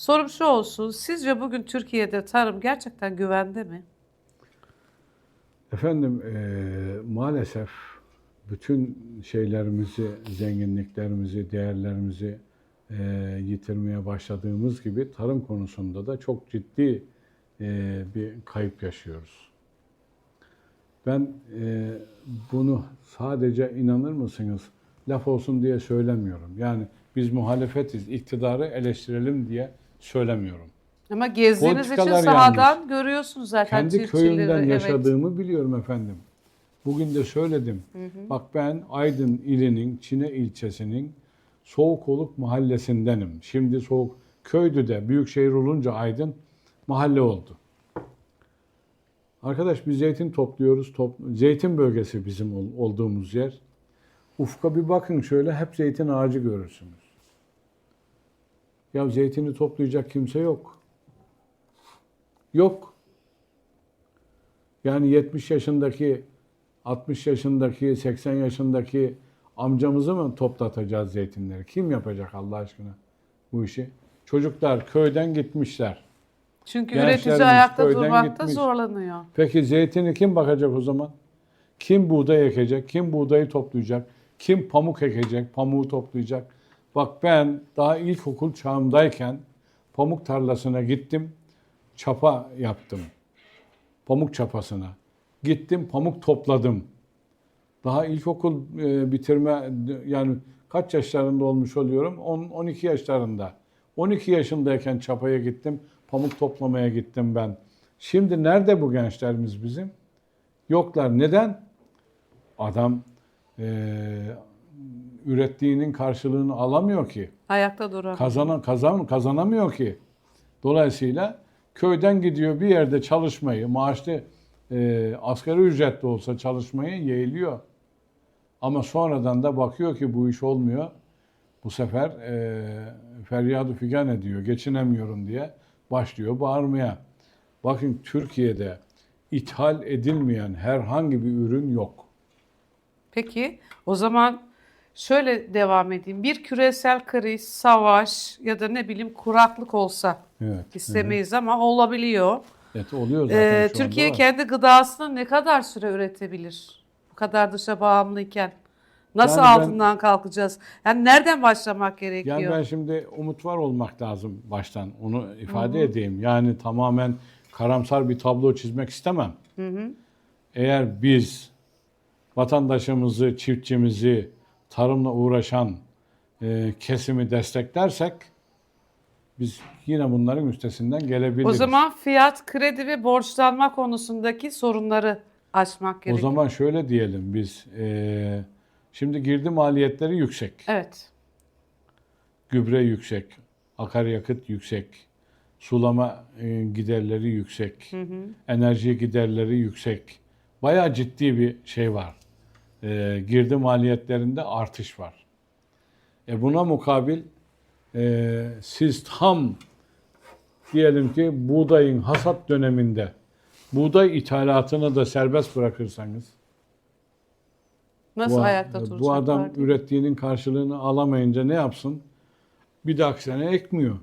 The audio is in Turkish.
Sorum şu olsun. Sizce bugün Türkiye'de tarım gerçekten güvende mi? Efendim eee, maalesef bütün şeylerimizi, zenginliklerimizi, değerlerimizi eee, yitirmeye başladığımız gibi tarım konusunda da çok ciddi eee, bir kayıp yaşıyoruz. Ben eee, bunu sadece inanır mısınız laf olsun diye söylemiyorum. Yani biz muhalefetiz, iktidarı eleştirelim diye söylemiyorum. Ama gezdiğiniz için Politikalar sahadan görüyorsunuz zaten Kendi köyümden evet. yaşadığımı biliyorum efendim. Bugün de söyledim. Bak ben Aydın ilinin Çine ilçesinin Soğukoluk mahallesindenim. Şimdi Soğuk köydü de büyük şehir olunca Aydın mahalle oldu. Arkadaş biz zeytin topluyoruz. Top, zeytin bölgesi bizim ol- olduğumuz yer. Ufka bir bakın şöyle hep zeytin ağacı görürsünüz. Ya zeytini toplayacak kimse yok. Yok. Yani 70 yaşındaki, 60 yaşındaki, 80 yaşındaki amcamızı mı toplatacağız zeytinleri? Kim yapacak Allah aşkına bu işi? Çocuklar köyden gitmişler. Çünkü üretici ayakta durmakta gitmiş. zorlanıyor. Peki zeytini kim bakacak o zaman? Kim buğday ekecek? Kim buğdayı toplayacak? Kim pamuk ekecek? Pamuğu toplayacak? Bak ben daha ilkokul çağımdayken pamuk tarlasına gittim. Çapa yaptım. Pamuk çapasına. Gittim pamuk topladım. Daha ilkokul e, bitirme yani kaç yaşlarında olmuş oluyorum? 10 12 yaşlarında. 12 yaşındayken çapaya gittim. Pamuk toplamaya gittim ben. Şimdi nerede bu gençlerimiz bizim? Yoklar. Neden? Adam e, ürettiğinin karşılığını alamıyor ki. Ayakta duran. Kazanan kazan kazanamıyor ki. Dolayısıyla köyden gidiyor bir yerde çalışmayı, maaşlı e, asgari ücretli olsa çalışmayı yeğliyor. Ama sonradan da bakıyor ki bu iş olmuyor. Bu sefer e, feryadı figan ediyor, geçinemiyorum diye başlıyor bağırmaya. Bakın Türkiye'de ithal edilmeyen herhangi bir ürün yok. Peki o zaman şöyle devam edeyim. Bir küresel kriz, savaş ya da ne bileyim kuraklık olsa Evet. istemeyiz ama olabiliyor. Evet oluyor zaten Ee, şu anda Türkiye var. kendi gıdasını ne kadar süre üretebilir? Bu kadar dışa bağımlıyken. Nasıl Yani ben- altından kalkacağız? Yani nereden başlamak gerekiyor? Yani ben şimdi umut var olmak lazım baştan. Onu ifade edeyim. Yani tamamen karamsar bir tablo çizmek istemem. Eğer biz vatandaşımızı, çiftçimizi, tarımla uğraşan e, kesimi desteklersek biz yine bunların üstesinden gelebiliriz. O zaman fiyat, kredi ve borçlanma konusundaki sorunları aşmak O gerekiyor. zaman şöyle diyelim biz. e, şimdi girdi maliyetleri yüksek. Evet. gübre yüksek, akaryakıt yüksek, sulama e, giderleri yüksek, enerji giderleri yüksek. Bayağı ciddi bir şey var. E, girdi maliyetlerinde artış var. E buna mukabil e, siz tam diyelim ki buğdayın hasat döneminde buğday ithalatını da serbest bırakırsanız Nasıl bu, ayakta duracaklar? bu adam diye. ürettiğinin karşılığını alamayınca ne yapsın? Bir dahaki sene ekmiyor.